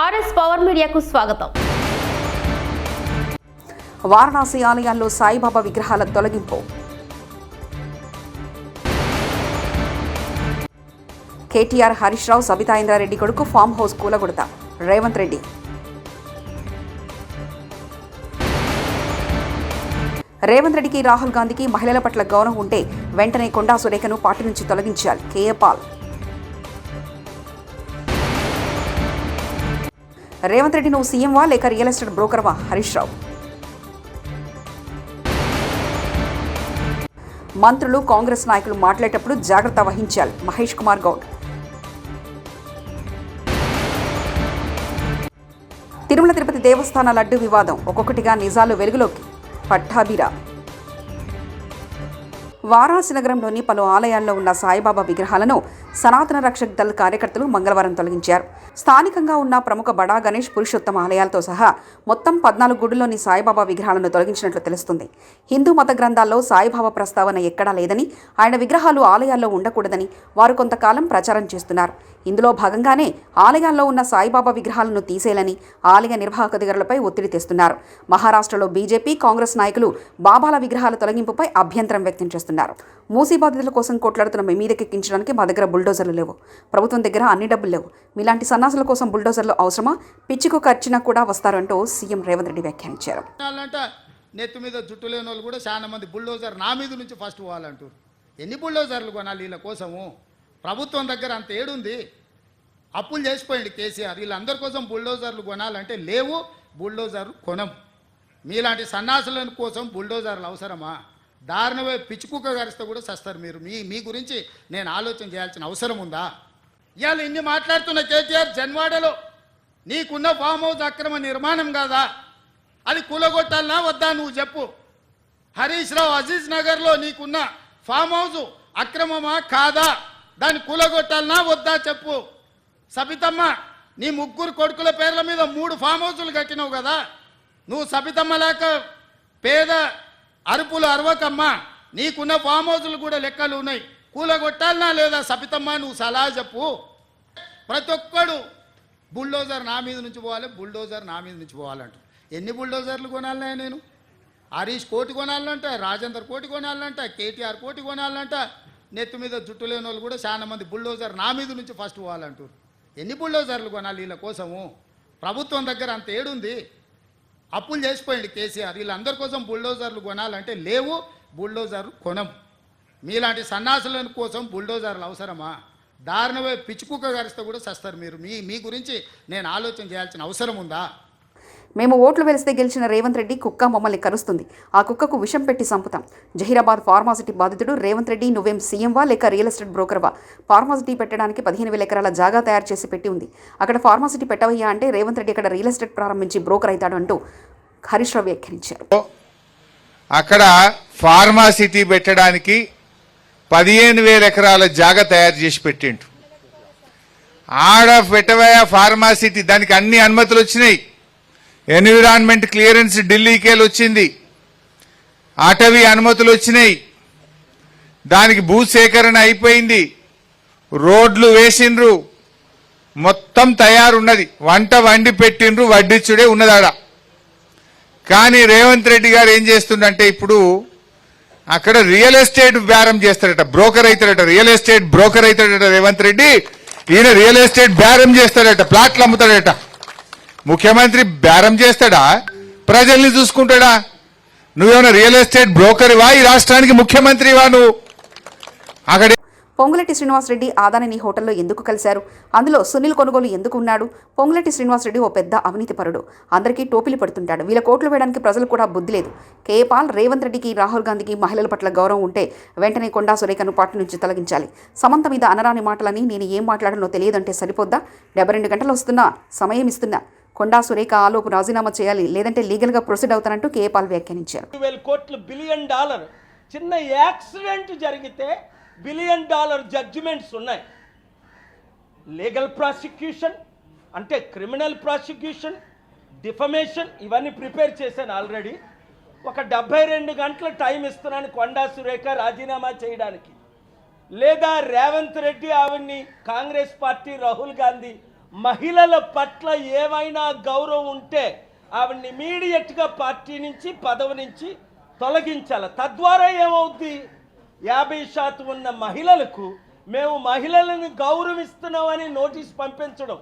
RS power మీడియాకు స్వాగతం. వారణాసి ఆలయాల్లో సాయిబాబా విగ్రహాల తొలగింపు. కేటీఆర్ హరీష్ రావు సబితా ఇంద్రారెడ్డి కొడుకు ఫామ్ హౌస్ కూలగొడత. రేవంత్ రెడ్డి. రేవంత్ రెడ్డికి రాహుల్ గాంధీకి మహిళల పట్ల గౌరవం ఉంటే వెంటనే కొండా సురేఖను పార్టీ నుంచి తొలగించాలి కేఏ పాల్. రేవంత్ రెడ్డి నువ్వు సీఎంవా లేక రియల్ ఎస్టేట్ బ్రోకర్వా? హరీష్ రావు. మంత్రులు కాంగ్రెస్ నాయకులు మాట్లాడేటప్పుడు జాగ్రత్త వహించాలి. మహేష్ కుమార్ గౌడ్. తిరుమల తిరుపతి దేవస్థాన లడ్డు వివాదం. ఒక్కొక్కటిగా నిజాలు వెలుగులోకి. పట్టాభిరా. వారాసి నగరంలోని పలు ఆలయాల్లో ఉన్న సాయిబాబా విగ్రహాలను సనాతన రక్షక్ దళ్ కార్యకర్తలు మంగళవారం తొలగించారు. స్థానికంగా ఉన్న ప్రముఖ బడా గణేష్ పురుషోత్తమ ఆలయాలతో సహా మొత్తం పద్నాలుగు గుడుల్లోని సాయిబాబా విగ్రహాలను తొలగించినట్లు తెలుస్తుంది. హిందూ మత గ్రంథాల్లో సాయిబాబా ప్రస్తావన ఎక్కడా లేదని ఆయన విగ్రహాలు ఆలయాల్లో ఉండకూడదని వారు కొంతకాలం ప్రచారం చేస్తున్నారు. ఇందులో భాగంగానే ఆలయాల్లో ఉన్న సాయిబాబా విగ్రహాలను తీసేయాలని ఆలయ నిర్వాహక అధికారులపై ఒత్తిడి తెస్తున్నారు. మహారాష్ట్రలో బీజేపీ కాంగ్రెస్ నాయకులు బాబాల విగ్రహాల తొలగింపుపై అభ్యంతరం వ్యక్తం చేస్తున్నారు. మూసీ బాధితుల కోసం కొట్లాడుతున్న మీదకెక్కించడానికి మా దగ్గర బుల్డోజర్లు లేవు. ప్రభుత్వం దగ్గర అన్ని డబ్బులు లేవు. మీలాంటి సన్నాసుల కోసం బుల్డోజర్లు అవసరమా? పిచ్చికు ఖర్చున కూడా వస్తారంటూ సీఎం రేవంత్ రెడ్డి వ్యాఖ్యానించారు. నెత్తి మీద జుట్టు లేని వాళ్ళు కూడా చాలా మంది బుల్డోజర్ నా మీద నుంచి ఫస్ట్ పోవాలంటారు ఎన్ని బుల్డోజర్లు కొనాలి వీళ్ళ కోసము? ప్రభుత్వం దగ్గర అంత ఏడుంది. అప్పులు చేసిపోయింది కేసీఆర్. వీళ్ళందరి కోసం బుల్డోజర్లు కొనాలంటే లేవు బుల్డోజర్లు కొనం. మీలాంటి సన్నాసుల కోసం బుల్డోజర్లు అవసరమా? దారుణమే. పిచ్చుకుక్క గరిస్తే కూడా సస్తారు మీరు. మీ మీ గురించి నేను ఆలోచన చేయాల్సిన అవసరం ఉందా? ఇవాళ ఇన్ని మాట్లాడుతున్న కేటీఆర్ జన్వాడలో నీకున్న ఫామ్ హౌస్ అక్రమ నిర్మాణం కాదా? అది కూలగొట్టాలనా వద్దా నువ్వు చెప్పు. హరీష్ రావు అజీజ్ నగర్లో నీకున్న ఫామ్ హౌస్ అక్రమమా కాదా? దాన్ని కూలగొట్టాలనా వద్దా చెప్పు. సబితమ్మ నీ ముగ్గురు కొడుకుల పేర్ల మీద మూడు ఫామ్ హౌసులు కట్టినావు కదా? నువ్వు సబితమ్మ లేక పేద అరుపులు అరవకమ్మా. నీకున్న ఫామ్ హౌసులు కూడా లెక్కలు ఉన్నాయి. కూలగొట్టాలనా లేదా సబితమ్మ నువ్వు సలహా చెప్పు. ప్రతి ఒక్కడు బుల్డోజర్ నా మీద నుంచి పోవాలి బుల్డోజర్ నా మీద నుంచి పోవాలంట. ఎన్ని బుల్డోజర్లు కొనాలన్నా నేను? హరీష్ కోటి కొనాలంట రాజేందర్ కోటి కొనాలంట కేటీఆర్ కోటి కొనాలంట. నెత్తి మీద జుట్టు లేని వాళ్ళు కూడా చాలా మంది బుల్డోజర్ నా మీద నుంచి ఫస్ట్ పోవాలంటారు. ఎన్ని బుల్డోజర్లు కొనాలి వీళ్ళ కోసము? ప్రభుత్వం దగ్గర అంత ఏడుంది. అప్పులు చేసిపోయింది కేసీఆర్. వీళ్ళందరి కోసం బుల్డోజర్లు కొనాలంటే లేవు బుల్డోజర్లు కొనం మీలాంటి సన్నాసుల కోసం బుల్డోజర్లు అవసరమా? దారుణమే పిచ్చుకుక్క గరిస్తే కూడా సస్తారు మీరు. మీ మీ గురించి నేను ఆలోచన చేయాల్సిన అవసరం ఉందా? మేము ఓట్లు వెలిస్తే గెలిచిన రేవంత్ రెడ్డి కుక్క మమ్మల్ని కరుస్తుంది. ఆ కుక్కకు విషం పెట్టి సంపుతాం జహీరాబాద్ ఫార్మాసిటీ బాధితుడు రేవంత్ రెడ్డి నువ్వేం సీఎంవా లేక రియల్ ఎస్టేట్ బ్రోకర్వా? ఫార్మాసిటీ పెట్టడానికి పదిహేను వేల ఎకరాల జాగా తయారు చేసి పెట్టి ఉంది. అక్కడ ఫార్మాసిటీ పెట్టవయ్యా అంటే రేవంత్ రెడ్డి అక్కడ రియల్ ఎస్టేట్ ప్రారంభించి బ్రోకర్ అవుతాడు అంటూ హరీష్ రావు వ్యాఖ్యానించారు. అక్కడ ఫార్మాసిటీ పెట్టడానికి పదిహేను వేల ఎకరాల జాగా తయారు చేసి పెట్టిండు ఆడ పెట్టవయా ఫార్మాసిటీ దానికి అన్ని అనుమతులు వచ్చినాయి. ఎన్విరాన్మెంట్ క్లియరెన్స్ ఢిల్లీకేలు వచ్చింది అటవీ అనుమతులు వచ్చినాయి దానికి భూ సేకరణ అయిపోయింది. రోడ్లు వేసిండ్రు. మొత్తం తయారున్నది. వంట వండి పెట్టిండ్రు వడ్డిచ్చుడే ఉన్నదాడ. కానీ రేవంత్ రెడ్డి గారు ఏం చేస్తుండంటే ఇప్పుడు అక్కడ రియల్ ఎస్టేట్ బేరం చేస్తాడట బ్రోకర్ అవుతాడట రియల్ ఎస్టేట్ బ్రోకర్ అవుతాడట రేవంత్ రెడ్డి. ఈయన రియల్ ఎస్టేట్ బేరం చేస్తాడట ప్లాట్లు అమ్ముతాడట. ముఖ్యమంత్రి బేరం చేస్తాడా? ప్రజల్ని చూసుకుంటాడా? నువ్వేమైనా రియల్ ఎస్టేట్ బ్రోకర్వా? ఈ రాష్ట్రానికి ముఖ్యమంత్రివా నువ్వు? అక్కడ పొంగులెట్టి శ్రీనివాసరెడ్డి ఆదానిని హోటల్లో ఎందుకు కలిశారు? అందులో సునీల్ కొనుగోలు ఎందుకు ఉన్నాడు? పొంగులెట్టి శ్రీనివాసరెడ్డి ఓ పెద్ద అవినీతి పరుడు. అందరికీ టోపీలు పడుతుంటాడు. వీళ్ళ కోట్లు వేయడానికి ప్రజలు కూడా బుద్ధి లేదు. కేపాల్ రేవంత్ రెడ్డికి రాహుల్ గాంధీకి మహిళల పట్ల గౌరవం ఉంటే వెంటనే కొండా సురేఖను పార్టీ నుంచి తొలగించాలి. సమంత మీద అనరాని మాటలని నేను ఏం మాట్లాడనో తెలియదంటే సరిపోద్దా? డెబ్బై రెండు గంటలు వస్తున్నా సమయం ఇస్తున్నా. కొండా సురేఖ ఆలోపు రాజీనామా చేయాలి లేదంటే లీగల్గా ప్రొసీడ్ అవుతానంటూ కేపాల్ వ్యాఖ్యానించారు. వేల కోట్లు బిలియన్ డాలర్. చిన్న యాక్సిడెంట్ జరిగితే బిలియన్ డాలర్ జడ్జిమెంట్స్ ఉన్నాయి. లీగల్ ప్రాసిక్యూషన్ అంటే క్రిమినల్ ప్రాసిక్యూషన్ డిఫమేషన్ ఇవన్నీ ప్రిపేర్ చేశాను ఆల్రెడీ. ఒక డెబ్బై రెండు గంటల టైం ఇస్తున్నాను కొండా సురేఖ రాజీనామా చేయడానికి. లేదా రేవంత్ రెడ్డి ఆవిడ్ని కాంగ్రెస్ పార్టీ రాహుల్ గాంధీ మహిళల పట్ల ఏమైనా గౌరవం ఉంటే ఆవిడని ఇమీడియట్గా పార్టీ నుంచి పదవి నుంచి తొలగించాలి. తద్వారా ఏమవుద్ది? యాభై శాతం ఉన్న మహిళలకు మేము మహిళలను గౌరవిస్తున్నామని నోటీస్ పంపించడం.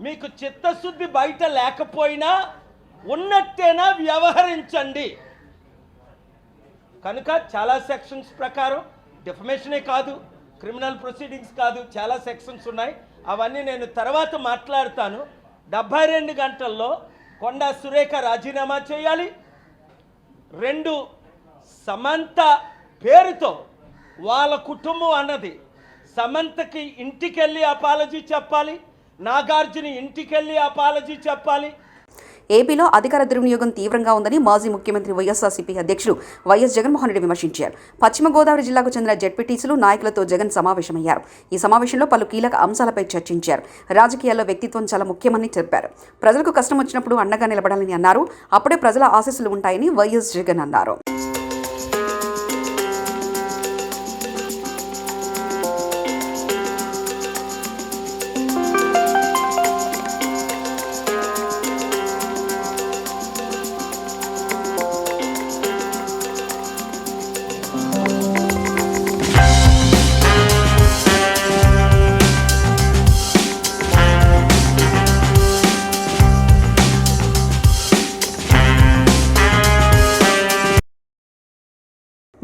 మీకు చిత్తశుద్ధి బయట లేకపోయినా ఉన్నట్టేనా వ్యవహరించండి. కనుక చాలా సెక్షన్స్ ప్రకారం డిఫమేషనే కాదు క్రిమినల్ ప్రొసీడింగ్స్ కాదు చాలా సెక్షన్స్ ఉన్నాయి. అవన్నీ నేను తర్వాత మాట్లాడతాను. డెబ్భై రెండు గంటల్లో కొండా సురేఖ రాజీనామా చేయాలి. రెండు సమంత పేరుతో వాళ్ళ కుటుంబం అన్నది. సమంతకి ఇంటికెళ్ళి అపాలజీ చెప్పాలి. నాగార్జున ఇంటికెళ్ళి అపాలజీ చెప్పాలి. ఏపీలో అధికార దుర్వినియోగం తీవ్రంగా ఉందని మాజీ ముఖ్యమంత్రి వైఎస్ఆర్సీపీ అధ్యక్షుడు వైఎస్ జగన్మోహన్ రెడ్డి విమర్శించారు. పశ్చిమ గోదావరి జిల్లాకు చెందిన జడ్పీటీసీలు నాయకులతో జగన్ సమావేశమయ్యారు. ఈ సమావేశంలో పలు కీలక అంశాలపై చర్చించారు. రాజకీయాల్లో వ్యక్తిత్వం చాలా ముఖ్యమని చెప్పారు. ప్రజలకు కష్టం వచ్చినప్పుడు అండగా నిలబడాలని అన్నారు. అప్పుడే ప్రజల ఆశీస్సులు ఉంటాయని వైఎస్ జగన్ అన్నారు.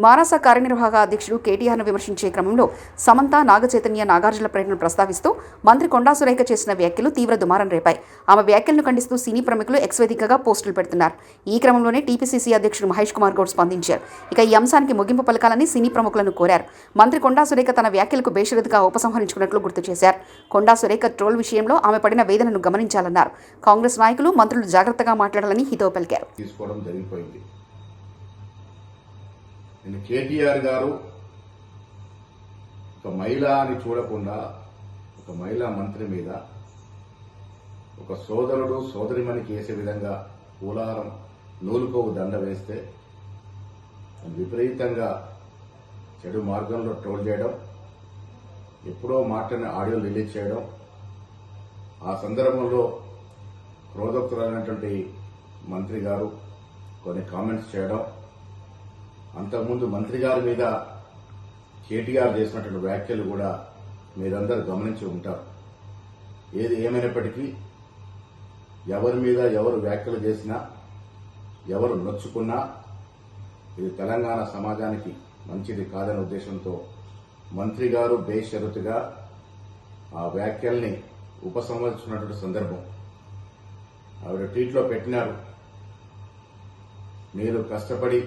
మారాస కార్యనిర్వాహక అధ్యక్షుడు కేటీఆర్ను విమర్శించే క్రమంలో సమంత నాగచైతన్య నాగార్జున ప్రకటన ప్రస్తావిస్తూ మంత్రి కొండా సురేఖ చేసిన వ్యాఖ్యలు తీవ్ర దుమారం రేపాయి. ఆమె వ్యాఖ్యలను ఖండిస్తూ సినీ ప్రముఖులు ఎక్స్వేదికగా పోస్టులు పెడుతున్నారు. ఈ క్రమంలోనే టీపీసీసీ అధ్యక్షుడు మహేష్ కుమార్ గౌడ్ స్పందించారు. ఇక ఈ అంశానికి ముగింపు పలకాలని సినీ ప్రముఖులను కోరారు. మంత్రి కొండా సురేఖ తన వ్యాఖ్యలకు బేషరతుగా ఉపసంహరించుకున్నట్లు గుర్తు చేశారు. కొండా సురేఖ ట్రోల్ విషయంలో ఆమె పడిన వేదనను గమనించాలన్నారు. కాంగ్రెస్ నాయకులు మంత్రులు జాగ్రత్తగా మాట్లాడాలని హితవు పలికారు. తీసుకోవడం జరిగిపోయింది. నేను కేటీఆర్ గారు ఒక మహిళ అని చూడకుండా ఒక మహిళా మంత్రి మీద ఒక సోదరుడు సోదరిమణికి వేసే విధంగా పూలారం నూలుకోవు దండ వేస్తే విపరీతంగా చెడు మార్గంలో ట్రోల్ చేయడం ఎప్పుడో మాటని ఆడియో రిలీజ్ చేయడం ఆ సందర్భంలో క్రోధోక్తులైనటువంటి మంత్రి గారు కొన్ని కామెంట్స్ చేయడం అంతకుముందు మంత్రి గారి మీద కేటీఆర్ చేసినటువంటి వ్యాఖ్యలు కూడా మీరందరూ గమనించి ఉంటారు. ఏది ఏమైనప్పటికీ ఎవరి మీద ఎవరు వ్యాఖ్యలు చేసినా ఎవరు నొచ్చుకున్నా ఇది తెలంగాణ సమాజానికి మంచిది కాదనే ఉద్దేశంతో మంత్రి గారు బేషరతుగా ఆ వ్యాఖ్యల్ని ఉపసంహరించినటువంటి సందర్భం. ఆవిడ ట్వీట్లో పెట్టినారు. మీరు కష్టపడి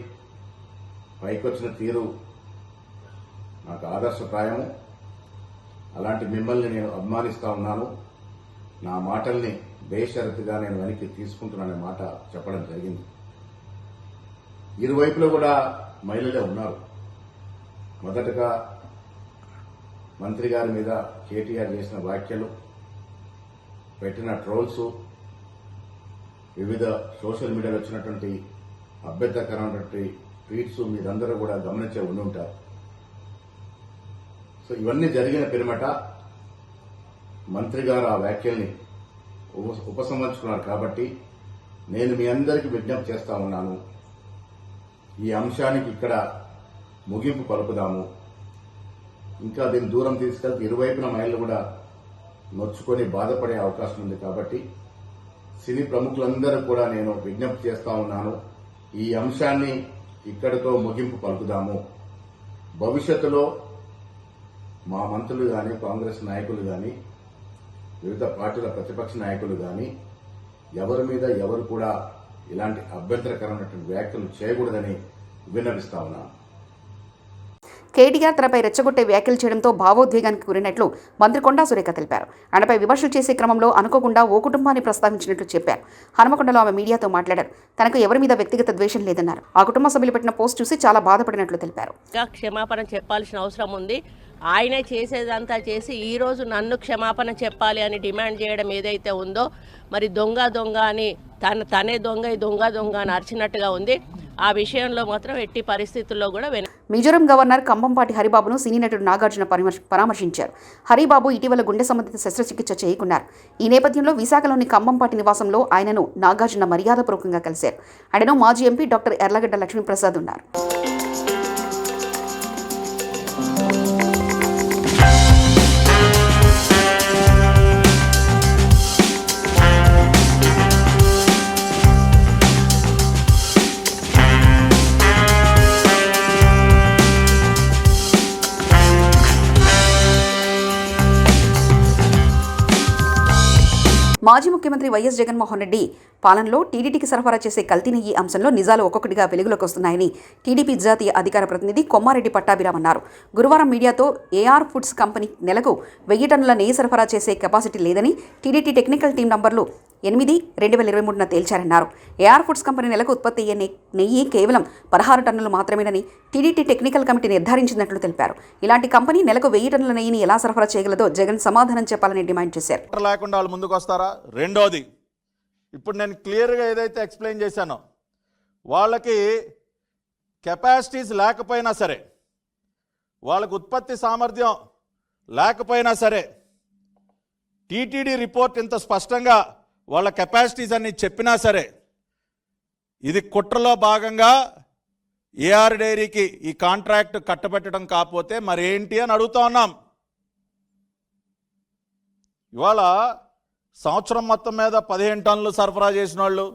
పైకొచ్చిన తీరు నాకు ఆదర్శప్రాయము. అలాంటి మిమ్మల్ని నేను అభిమానిస్తా ఉన్నాను. నా మాటల్ని బేషరతుగా నేను వెనక్కి తీసుకుంటున్నానే మాట చెప్పడం జరిగింది. ఇరువైపులో కూడా మహిళలే ఉన్నారు. మొదటగా మంత్రి గారి మీద కేటీఆర్ చేసిన వ్యాఖ్యలు పెట్టిన ట్రోల్స్ వివిధ సోషల్ మీడియాలో వచ్చినటువంటి అభ్యంతరకరమైనటువంటి ట్వీట్స్ మీరందరూ కూడా గమనించే ఉండి ఉంటారు. సో ఇవన్నీ జరిగిన పిరమట మంత్రి గారు ఆ వ్యాఖ్యల్ని ఉప- ఉపసంహరించుకున్నారు కాబట్టి నేను మీ అందరికీ విజ్ఞప్తి చేస్తా ఉన్నాను. ఈ అంశానికి ఇక్కడ ముగింపు పలుకుదాము. ఇంకా దీన్ని దూరం తీసుకెళ్తే ఇరువైపున మహిళలు కూడా నొచ్చుకొని బాధపడే అవకాశం ఉంది కాబట్టి సినీ ప్రముఖులందరూ కూడా నేను విజ్ఞప్తి చేస్తా ఉన్నాను. ఈ అంశాన్ని ఇక్కడితో ముగింపు పలుకుదాము. భవిష్యత్తులో మా మంత్రులు కానీ కాంగ్రెస్ నాయకులు కానీ వివిధ పార్టీల ప్రతిపక్ష నాయకులు కానీ ఎవరి మీద ఎవరు కూడా ఇలాంటి అభ్యంతరకరమైనటువంటి వ్యాఖ్యలు చేయకూడదని విన్నవిస్తా ఉన్నాను. కేటీఆర్ తనపై రెచ్చగొట్టే వ్యాఖ్యలు చేయడంతో భావోద్వేగానికి గురైనట్లు మంత్రి కొండా సురేఖ తెలిపారు. ఆయనపై విమర్శలు చేసే క్రమంలో అనుకోకుండా ఓ కుటుంబాన్ని ప్రస్తావించినట్లు చెప్పారు. హనుమకొండలో ఆమె మీడియాతో మాట్లాడారు. తనకు ఎవరి మీద వ్యక్తిగత ద్వేషం లేదన్నారు. ఆ కుటుంబ సభ్యులు పెట్టిన పోస్ట్ చూసి చాలా బాధపడినట్లు తెలిపారు. క్షమాపణ చెప్పాల్సిన అవసరం ఉంది. ఆయనే చేసేదంతా చేసి ఈరోజు నన్ను క్షమాపణ చెప్పాలి అని డిమాండ్ చేయడం ఏదైతే ఉందో మరి దొంగ దొంగ అని తన తనే దొంగ ఈ దొంగ దొంగ అని అరిచినట్టుగా ఉంది. ఆ విషయంలో మాత్రం ఎట్టి పరిస్థితుల్లో కూడా మిజోరం గవర్నర్ కంబంపాటి హరిబాబును సినీ నటుడు నాగార్జున పరామర్శించారు. హరిబాబు ఇటీవల గుండె సంబంధిత శస్త్రచికిత్స చేయకున్నారు. ఈ నేపథ్యంలో విశాఖలోని కంబంపాటి నివాసంలో ఆయనను నాగార్జున మర్యాదపూర్వకంగా కలిశారు. ఆయనను మాజీ ఎంపీ డాక్టర్ ఎర్లగడ్డ లక్ష్మీప్రసాద్ ఉన్నారు. మాజీ ముఖ్యమంత్రి వైఎస్ జగన్మోహన్ రెడ్డి పాలనలో టీడీటీకి సరఫరా చేసే కల్తీ నెయ్యి అంశంలో నిజాలు ఒక్కొక్కటిగా వెలుగులోకి వస్తున్నాయని టీడీపీ జాతీయ అధికార ప్రతినిధి కొమ్మారెడ్డి పట్టాభిరామ్ అన్నారు గురువారం మీడియాతో ఏఆర్ ఫుడ్స్ కంపెనీ నెలకు వెయ్యి టన్నుల నెయ్యి సరఫరా చేసే కెపాసిటీ లేదని టీడీటీ టెక్నికల్ టీం నంబర్లు ఎనిమిది రెండు వేల ఇరవై మూడున తేల్చారన్నారు. ఏఆర్ ఫుడ్స్ కంపెనీ నెలకు ఉత్పత్తి అయ్యే నెయ్యి కేవలం పదహారు టన్నులు మాత్రమేనని టీడీటీ టెక్నికల్ కమిటీ నిర్ధారించినట్లు తెలిపారు. ఇలాంటి కంపెనీ నెలకు వెయ్యి టన్నుల నెయ్యిని ఎలా సరఫరా చేయగలదో జగన్ సమాధానం చెప్పాలని డిమాండ్ చేశారు. లేకుండా వాళ్ళు ముందుకు వస్తారా రెండోది ఇప్పుడు నేను క్లియర్గా ఏదైతే ఎక్స్ప్లెయిన్ చేశానో వాళ్ళకి కెపాసిటీస్ లేకపోయినా సరే వాళ్ళకు ఉత్పత్తి సామర్థ్యం లేకపోయినా సరే టీటీడీ రిపోర్ట్ ఇంత స్పష్టంగా వాళ్ళ కెపాసిటీస్ అన్ని చెప్పినా సరే ఇది కుట్రలో భాగంగా ఏఆర్ డైరీకి ఈ కాంట్రాక్ట్ కట్టబెట్టడం కాకపోతే మరేంటి అని అడుగుతా ఉన్నాం. ఇవాళ సంవత్సరం మొత్తం మీద పదిహేను టన్నులు సరఫరా చేసిన వాళ్ళు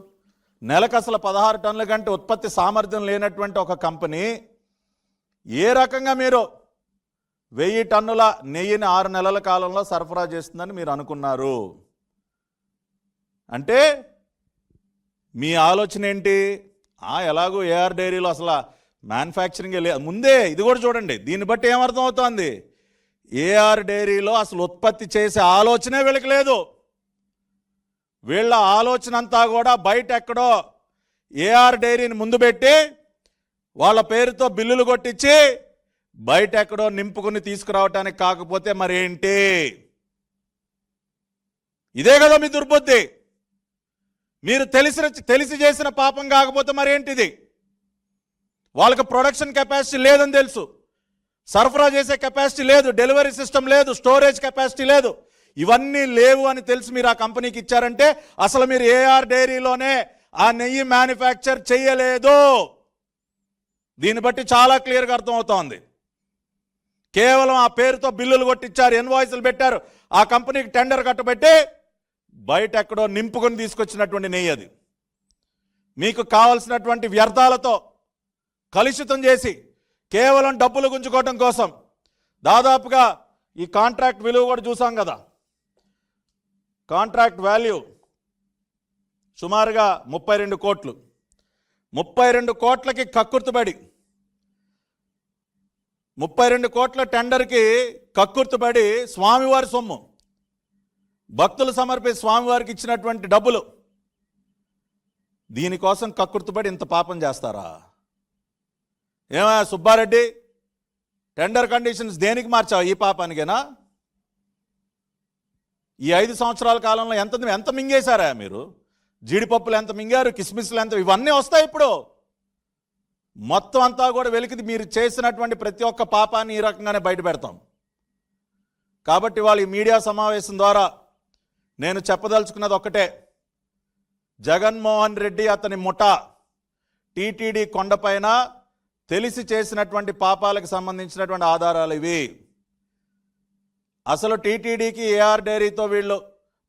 నెలకు అసలు పదహారు టన్నుల కంటే ఉత్పత్తి సామర్థ్యం లేనటువంటి ఒక కంపెనీ ఏ రకంగా మీరు వెయ్యి టన్నుల నెయ్యిని ఆరు నెలల కాలంలో సరఫరా చేస్తుందని మీరు అనుకున్నారు? అంటే మీ ఆలోచన ఏంటి? ఆ, ఎలాగో ఏఆర్ డైరీలో అసలు మ్యానుఫ్యాక్చరింగ్ లే ముందే ఇది కూడా చూడండి దీన్ని బట్టి ఏమర్థం అవుతోంది ఏఆర్ డైరీలో అసలు ఉత్పత్తి చేసే ఆలోచనే వీళ్ళకి లేదు. వీళ్ళ ఆలోచన అంతా కూడా బయట ఎక్కడో ఏఆర్ డైరీని ముందు పెట్టి వాళ్ళ పేరుతో బిల్లులు కొట్టించి బయట ఎక్కడో నింపుకుని తీసుకురావటానికి కాకపోతే మరేంటి? ఇదే కదా మీ దుర్బుద్ధి. మీరు తెలిసిన తెలిసి చేసిన పాపం కాకపోతే మరేంటిది? వాళ్ళకి ప్రొడక్షన్ కెపాసిటీ లేదని తెలుసు. సరఫరా చేసే కెపాసిటీ లేదు డెలివరీ సిస్టమ్ లేదు స్టోరేజ్ కెపాసిటీ లేదు. ఇవన్నీ లేవు అని తెలిసి మీరు ఆ కంపెనీకి ఇచ్చారంటే అసలు మీరు ఏఆర్ డైరీలోనే ఆ నెయ్యి మ్యానుఫ్యాక్చర్ చేయలేదు. దీన్ని బట్టి చాలా క్లియర్గా అర్థమవుతోంది. కేవలం ఆ పేరుతో బిల్లులు కొట్టించారు ఎన్వాయిస్లు పెట్టారు. ఆ కంపెనీకి టెండర్ కట్టబెట్టి బయట ఎక్కడో నింపుకొని తీసుకొచ్చినటువంటి నెయ్యి అది. మీకు కావలసినటువంటి వ్యర్థాలతో కలుషితం చేసి కేవలం డబ్బులు గుంజుకోవడం కోసం దాదాపుగా ఈ కాంట్రాక్ట్ విలువ కూడా చూసాం కదా. కాంట్రాక్ట్ వాల్యూ సుమారుగా ముప్పై రెండు కోట్లు. ముప్పై రెండు కోట్లకి కక్కుర్తుబడి ముప్పై రెండు కోట్ల టెండర్కి కక్కుర్తుబడి స్వామివారి సొమ్ము. భక్తులు సమర్పే స్వామివారికి ఇచ్చినటువంటి డబ్బులు దీనికోసం కక్కుర్తుపడి ఇంత పాపం చేస్తారా? ఏమా సుబ్బారెడ్డి టెండర్ కండిషన్స్ దేనికి మార్చావు ఈ పాపానికేనా? ఈ ఐదు సంవత్సరాల కాలంలో ఎంత ఎంత మింగేశారా మీరు? జీడిపప్పులు ఎంత మింగారు కిస్మిస్లు ఎంత ఇవన్నీ వస్తాయి ఇప్పుడు. మొత్తం అంతా కూడా వెలికిది మీరు చేసినటువంటి ప్రతి ఒక్క పాపాన్ని ఈ రకంగానే బయట పెడతాం కాబట్టి వాళ్ళు ఈ మీడియా సమావేశం ద్వారా నేను చెప్పదలుచుకున్నది ఒక్కటే. జగన్మోహన్ రెడ్డి అతని ముఠ. టీటీడీ కొండపైన తెలిసి చేసినటువంటి పాపాలకు సంబంధించినటువంటి ఆధారాలు ఇవి. అసలు టీటీడీకి ఏఆర్ డైరీతో వీళ్ళు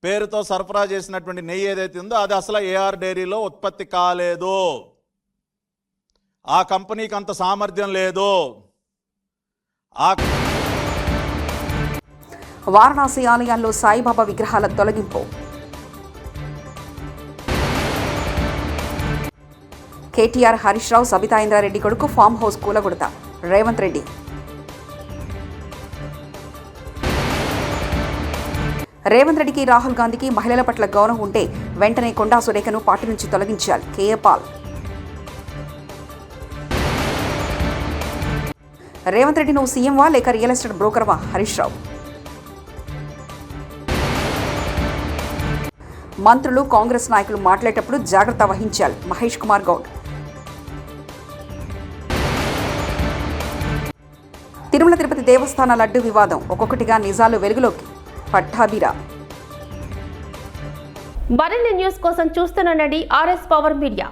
పేరుతో సరఫరా చేసినటువంటి నెయ్యి ఏదైతే ఉందో అది అసలు ఏఆర్ డైరీలో ఉత్పత్తి కాలేదు. ఆ కంపెనీకి అంత సామర్థ్యం లేదు. ఆ వారణాసి ఆలయాల్లో సాయిబాబా విగ్రహాల తొలగింపు. కేటీఆర్ హరీష్ రావు సబితా ఇంద్రారెడ్డి కొడుకు ఫామ్ హౌస్ కూలగొడత. రేవంత్ రెడ్డి. రేవంత్ రెడ్డికి రాహుల్ గాంధీకి మహిళల పట్ల గౌరవం ఉంటే వెంటనే కొండా సురేఖను పార్టీ నుంచి తొలగించాలి. KA Paul. రేవంత్ రెడ్డి నువ్వు సీఎంవా లేక రియల్ ఎస్టేట్ బ్రోకర్వా హరీష్ రావు? మంత్రులు కాంగ్రెస్ నాయకులు మాట్లాడేటప్పుడు జాగ్రత్త వహించాలి. మహేష్ కుమార్ గౌడ్. తిరుమల తిరుపతి దేవస్థాన లడ్డు వివాదం. ఒక్కొక్కటిగా నిజాలు వెలుగులోకి. పట్టాభిరా. మరిన్ని న్యూస్ కోసం చూస్తున్న ఆర్ఎస్ పవర్ మీడియా.